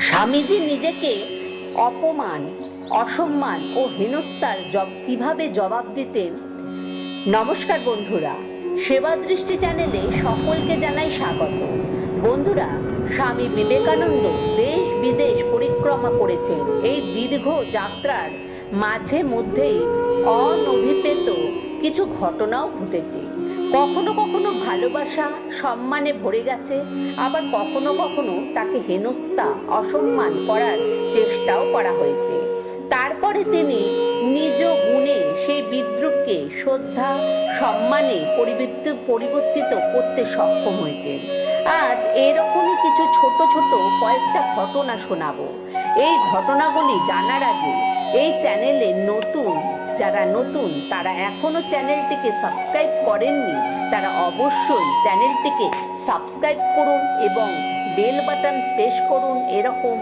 স্বামীজি নিজেকে অপমান, অসম্মান ও হেনস্থার জব, কীভাবে জবাব দিতেন? নমস্কার বন্ধুরা, সেবা দৃষ্টি চ্যানেলে সকলকে জানাই স্বাগত। বন্ধুরা, স্বামী বিবেকানন্দ দেশ বিদেশ পরিক্রমা করেছেন। এই দীর্ঘ যাত্রার মাঝে মধ্যেই অনভিপ্রেত কিছু ঘটনাও ঘটেছে। কখনো কখনো ভালোবাসা সম্মানে ভরে গেছে, আবার কখনো কখনো তাকে হেনস্থা, অসম্মান করার চেষ্টাও করা হয়েছে। তারপরে তিনি নিজ গুণে সেই বিদ্রুপকে শ্রদ্ধা, সম্মানে পরিবর্তিত পরিবর্তিত করতে সক্ষম হয়েছেন। আজ এরকমই কিছু ছোট ছোট কয়েকটা ঘটনা শোনাবো। এই ঘটনাগুলি জানার আগে এই চ্যানেলে নতুন যারা নতুন, তারা এখনও চ্যানেলটিকে সাবস্ক্রাইব করেননি, তারা অবশ্যই চ্যানেলটিকে সাবস্ক্রাইব করুন এবং বেল বাটন প্রেস করুন। এরকম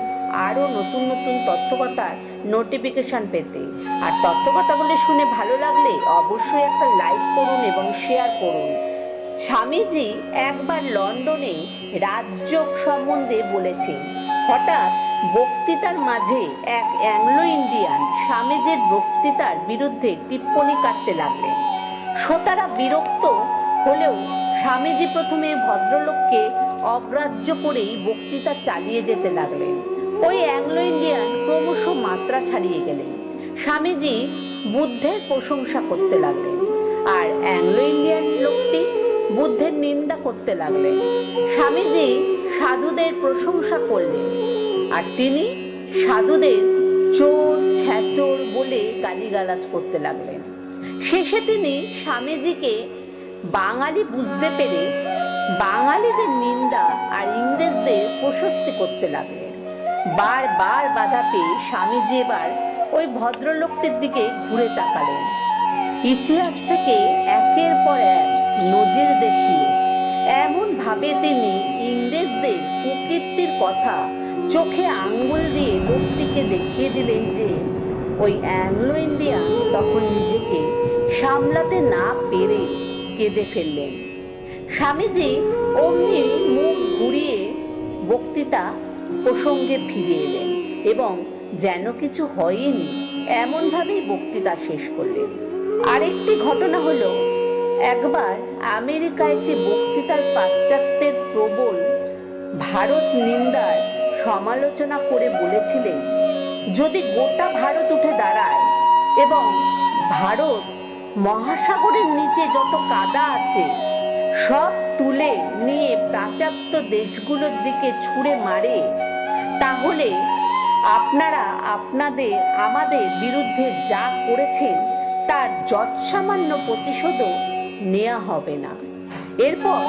আরও নতুন নতুন তথ্যকথার নোটিফিকেশান পেতে। আর তথ্যকথাগুলি শুনে ভালো লাগলে অবশ্যই একটা লাইক করুন এবং শেয়ার করুন। স্বামীজি একবার লন্ডনে রাজযোগ সম্বন্ধে বলেছেন, হঠাৎ বক্তৃতার মাঝে এক অ্যাংলো ইন্ডিয়ান স্বামীজির বক্তৃতার বিরুদ্ধে টিপ্পণী কাটতে লাগলেন। শ্রোতারা বিরক্ত হলেও স্বামীজি প্রথমে ভদ্রলোককে অগ্রাহ্য করেই বক্তৃতা চালিয়ে যেতে লাগলেন। ওই অ্যাংলো ইন্ডিয়ান ক্রমশ মাত্রা ছাড়িয়ে গেলেন। স্বামীজি বুদ্ধের প্রশংসা করতে লাগলেন আর অ্যাংলো ইন্ডিয়ান লোকটি বুদ্ধের নিন্দা করতে লাগলেন। স্বামীজি সাধুদের প্রশংসা করলেন। আর তিনি সাধুদের চোর, ছ্যাচোর বলে গালিগালাজ করতে লাগলেন। শেষে তিনি স্বামীজিকে বাঙালি বুঝতে পেরে বাঙালিদের নিন্দা আর ইংরেজদের প্রশস্তি করতে লাগলেন। বারবার বাধা পেয়ে স্বামীজি এবার ওই ভদ্রলোকটির দিকে ঘুরে তাকালেন। ইতিহাস থেকে একের পর এক নজর দেখিয়ে এমনভাবে তিনি ইংরেজদের কুকীর্তির কথা চোখে আঙ্গুল দিয়ে লোকটিকে দেখিয়ে দিলেন যে, ওই অ্যাংলো ইন্ডিয়ান তখন নিজেকে সামলাতে না পেরে কেঁদে ফেললেন। স্বামীজি অমনি মুখ ঘুরিয়ে বক্তৃতা প্রসঙ্গে ফিরে এলেন এবং যেন কিছু হয়নি এমনভাবেই বক্তৃতা শেষ করলেন। আরেকটি ঘটনা হলো, একবার আমেরিকা একটি বক্তৃতার পাশ্চাত্যের প্রবল ভারত নিন্দার সমালোচনা করে বলেছিলেন, যদি গোটা ভারত উঠে দাঁড়ায় এবং ভারত মহাসাগরের নিচে যত কাদা আছে, সব তুলে নিয়ে প্রাচ্যাপ্ত দেশগুলোর দিকে ছুঁড়ে মারে, তাহলে আপনারা আপনাদের, আমাদের বিরুদ্ধে যা করেছেন, তার যৎসামান্য প্রতিশোধও নেওয়া হবে না। এরপর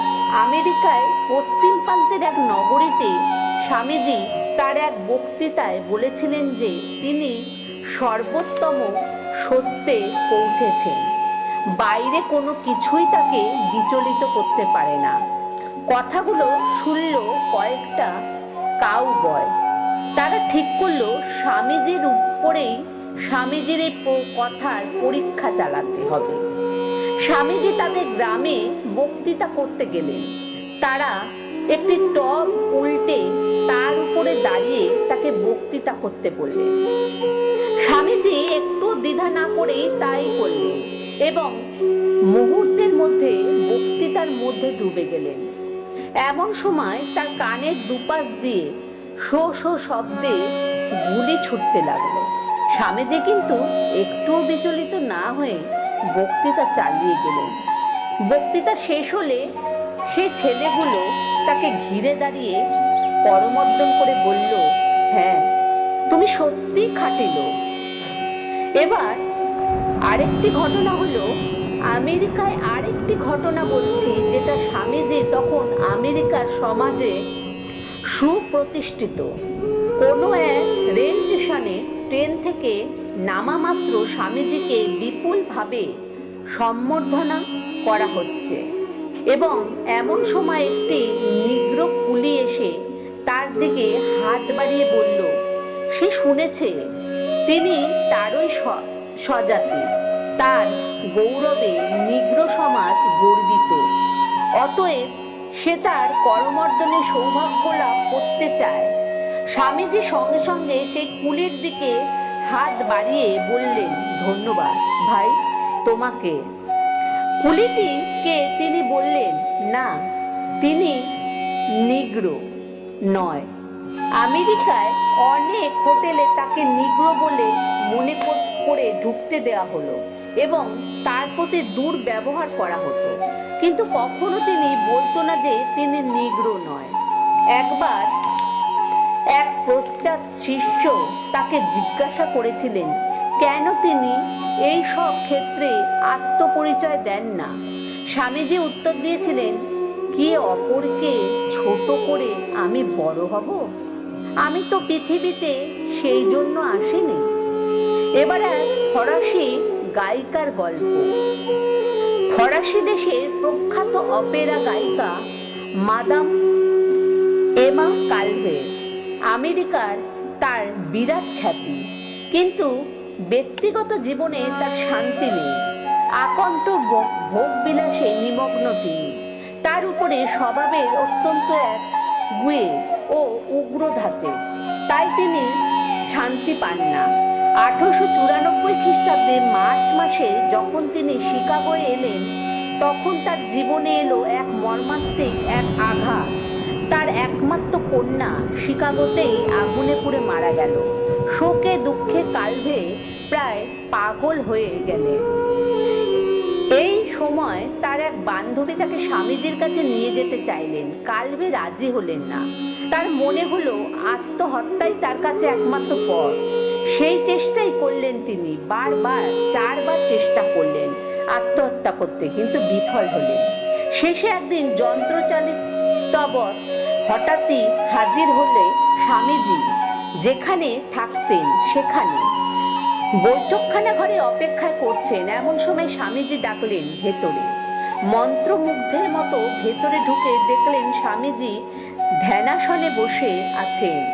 আমেরিকায় পশ্চিম প্রান্তের এক নগরীতে স্বামীজি তার এক বক্তৃতায় বলেছিলেন যে তিনি সর্বোত্তম সত্যে পৌঁছেছেন। বাইরে কোনো কিছুই তাকে বিচলিত করতে পারে না। কথাগুলো শুনল কয়েকটা কাউ বয় তারা ঠিক করল স্বামীজির উপরেই স্বামীজির এই কথার পরীক্ষা চালাতে হবে। স্বামীজি তাদের গ্রামে বক্তৃতা করতে গেলেন। তারা একটি টব উল্টে তার উপরে দাঁড়িয়ে তাকে বক্তৃতা করতে বললেন। স্বামীজি একটু দ্বিধা না করেই তাই করলেন এবং মুহূর্তের মধ্যে বক্তৃতার মধ্যে ডুবে গেলেন। এমন সময় তার কানের দুপাশ দিয়ে শো শো শব্দে গুলি ছুটতে লাগল। স্বামীজি কিন্তু একটুও বিচলিত না হয়ে বক্তৃতা চালিয়ে গেলেন। বক্তৃতা শেষ হলে সেই ছেলেগুলো তাকে ঘিরে দাঁড়িয়ে করমর্দন করে বলল হ্যাঁ তুমি সত্যিই খাটিল এবার আরেকটি ঘটনা হলো, আমেরিকায় আরেকটি ঘটনা বলছি, যেটা স্বামীজি তখন আমেরিকার সমাজে সুপ্রতিষ্ঠিত। কোনো এক রেল স্টেশনে ট্রেন থেকে নামা মাত্র স্বামীজিকে বিপুলভাবে সম্বর্ধনা করা হচ্ছে। এবং এমন সময় একটি নিগ্র কুলি এসে তার দিকে হাত বাড়িয়ে বলল, সে শুনেছে, তিনি তারই স- স্বজাতি। তার গৌরবে নিগ্র সমাজ গর্বিত। অতএব সে তার করমর্দনে সৌভাগ্য লাভ করতে চায়। স্বামীজি সঙ্গে সঙ্গে সেই কুলির দিকে হাত বাড়িয়ে বললেন, ধন্যবাদ ভাই, তোমাকে কুলিটিকে তিনি বললেন, না, তিনি নিগ্রো নয়। আমেরিকায় অনেক হোটেলে তাকে নিগ্রো বলে মনে করে ঢুকতে দেওয়া হলো এবং তার প্রতি দুর্ব্যবহার করা হতো। কিন্তু কখনো তিনি বলতো না যে তিনি নিগ্রো নয়। একবার এক পশ্চাৎ শিষ্য তাকে জিজ্ঞাসা করেছিলেন, কেন তিনি এই সব ক্ষেত্রে আত্মপরিচয় দেন না। স্বামীজি উত্তর দিয়েছিলেন, কে অপরকে ছোট করে আমি বড় হব? আমি তো পৃথিবীতে সেই জন্য আসিনি। এবার ফরাসি গায়িকার গল্প। ফরাসি দেশের প্রখ্যাত অপেরা গায়িকা মাদাম এমা কালভে, আমেরিকার তার বিরাট খ্যাতি। কিন্তু ব্যক্তিগত জীবনে তার শান্তি নেই। আকণ্ঠ ভোগ, ভোগবিলাসে নিমগ্ন তিনি। তার উপরে স্বভাবের অত্যন্ত এক গুয়ে ও উগ্র ধাঁচে। তাই তিনি শান্তি পান না। আঠারোশো চুরানব্বই খ্রিস্টাব্দে মার্চ মাসে যখন তিনি শিকাগোয় এলেন, তখন তার জীবনে এলো এক মর্মান্তিক এক আঘাত। তার একমাত্র কন্যা শিকাগোতেই আগুনে পুড়ে মারা গেল। শোকে, দুঃখে প্রায় পাগল হয়ে গেলেন এই সময় তার এক বান্ধবী তাকে স্বামীজির কাছে নিয়ে যেতে চাইলেন। কালভে রাজি হলেন না। তার মনে হলো আত্মহত্যাই তার কাছে একমাত্র পথ। সেই চেষ্টাই করলেন তিনি। বারবার, চারবার চেষ্টা করলেন আত্মহত্যা করতে, কিন্তু বিফল হলেন। শেষে একদিন যন্ত্রচালিত যন্ত্রচালিতবৎ হঠাৎই হাজির হলে স্বামীজি যেখানে থাকতেন সেখানে বৈঠকখানা ঘরে অপেক্ষায় করছেন এমন সময় স্বামীজি ডাকলেন ভেতরে। মন্ত্রমুগ্ধের মতো ভেতরে ঢুকে দেখলেন স্বামীজি ধ্যানাসনে বসে আছেন।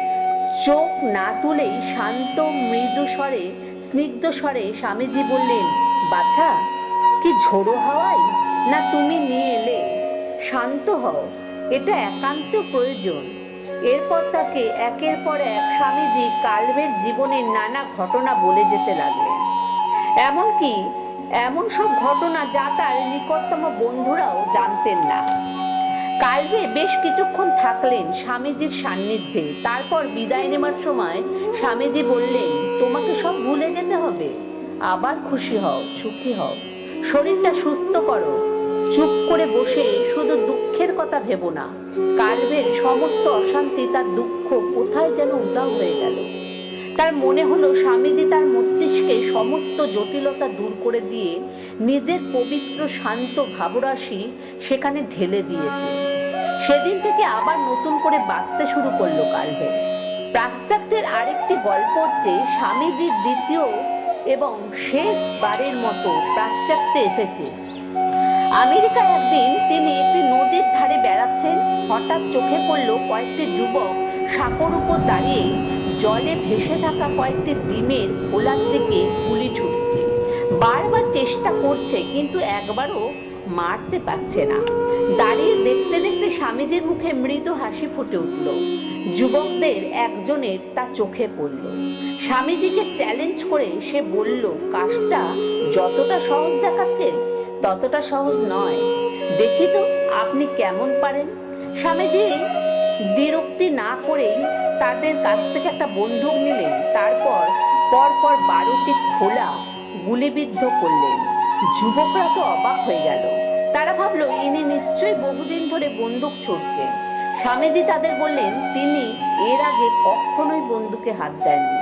চোখ না তুলেই শান্ত, মৃদু স্বরে, স্নিগ্ধ স্বরে স্বামীজি বললেন, বাছা, কি ঝোড়ো হাওয়াই না তুমি নিয়ে এলে। শান্ত হও, এটা একান্ত প্রয়োজন। এরপর তাকে একের পর এক স্বামীজি কালভের জীবনের নানা ঘটনা বলে যেতে লাগলেন। এমনকি এমন সব ঘটনা যা তার নিকটতম বন্ধুরাও জানতেন না। কালভে বেশ কিছুক্ষণ থাকলেন স্বামীজির সান্নিধ্যে। তারপর বিদায় নেবার সময় স্বামীজি বললেন, তোমাকে সব ভুলে যেতে হবে। আবার খুশি হও, সুখী হও। শরীরটা সুস্থ করো। চুপ করে বসে শুধু দুঃখের কথা ভেবো না। কালভের সমস্ত অশান্তি তার দুঃখ কোথায় যেন উদাও হয়ে গেল। তার মনে হলো স্বামীজি তার মস্তিষ্কে সমস্ত জটিলতা দূর করে দিয়ে নিজের পবিত্র শান্ত ভাবরাশি সেখানে ঢেলে দিয়েছে। সেদিন থেকে আবার নতুন করে বাঁচতে শুরু করল কালভে পাশ্চাত্যের আরেকটি গল্প হচ্ছে স্বামীজির দ্বিতীয় এবং শেষবারের মতো পাশ্চাত্যে এসেছে। আমেরিকায় একদিন তিনি একটি নদীর ধারে বেড়াচ্ছেন। হঠাৎ চোখে পড়ল কয়েকটি যুবক। সাঁকোর উপর দাঁড়িয়ে জলে ভেসে থাকা কয়েকটি ডিমের খোলার দিকে গুলি ছুটছে। বারবার চেষ্টা করছে, কিন্তু একবারও মারতে পারছে না। দাঁড়িয়ে দেখতে দেখতে স্বামীজির মুখে মৃত হাসি ফুটে উঠল। যুবকদের একজনের তা চোখে পড়ল। স্বামীজিকে চ্যালেঞ্জ করে সে বলল, কাজটা যতটা সহজ দেখাচ্ছে ততটা সহজ নয়। দেখি তো আপনি কেমন পারেন। স্বামীজি বিরক্তি না করেই তাদের কাছ থেকে একটা বন্দুক নিলেন। তারপর পরপর বারোটি খোলা গুলিবিদ্ধ করলেন। যুবকরা তো অবাক হয়ে গেল। তারা ভাবলো, ইনি নিশ্চয়ই বহুদিন ধরে বন্দুক ছুটছেন স্বামীজি তাদের বললেন, তিনি এর আগে কখনোই বন্দুকে হাত দেননি।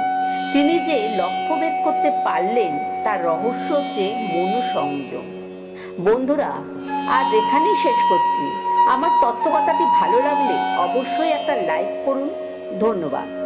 তিনি যে লক্ষ্যভেদ করতে পারলেন, তার রহস্য হচ্ছে মনোসংযম বন্ধুরা আজ এখানেই শেষ করছি। আমার তথ্যকথাটি ভালো লাগলে অবশ্যই একটা লাইক করুন। ধন্যবাদ।